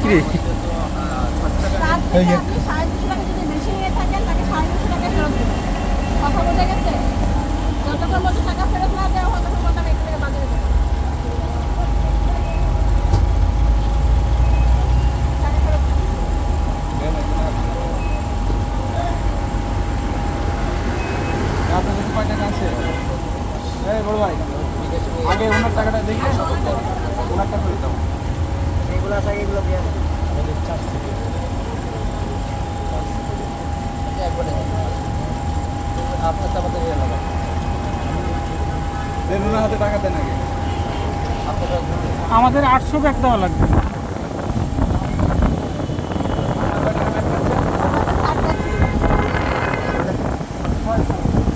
কি রে কয় টাকা আছে। এই বড় ভাই আগে ওনার টাকাটা দেখে ওনারটা ফেরত দাও। এগুলো আছে এগুলো দিয়ে আপনার তো আমাদের ওনার হাতে টাকা দেন আগে। আপনারা আমাদের আটশো ব্যাগ দেওয়া লাগবে।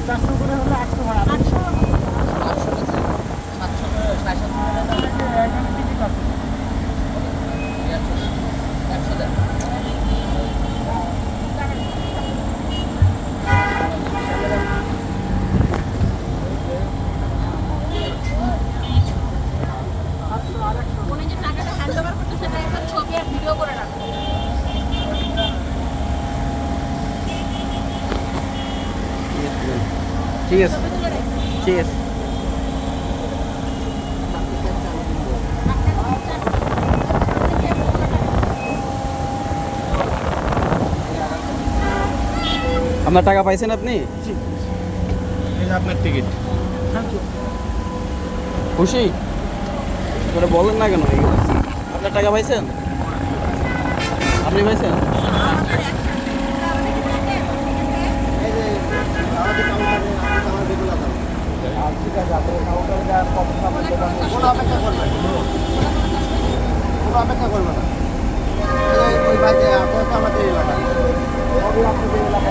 চারশো করে হলে আটশো ভাড়া আটশো আটশো সাতশো সাড়ে সাতশো একশো দেন ঠিক আছে ঠিক আছে আপনার টাকা পাইছেন আপনি? আপনার টিকিট খুশি? করে বলেন না কেন আপনার টাকা পাইছেন? আপনি পাইছেন এই যে আমাদের কাউন্টারে আপনি আমার বেগুলো দাও ঠিক আছে আপনার কাউন্টারে দেওয়ার কত কোনো অপেক্ষা করবে কোনো অপেক্ষা করবে না ওই বাজে আপনার আমাদের এলাকা আপনাদের এলাকা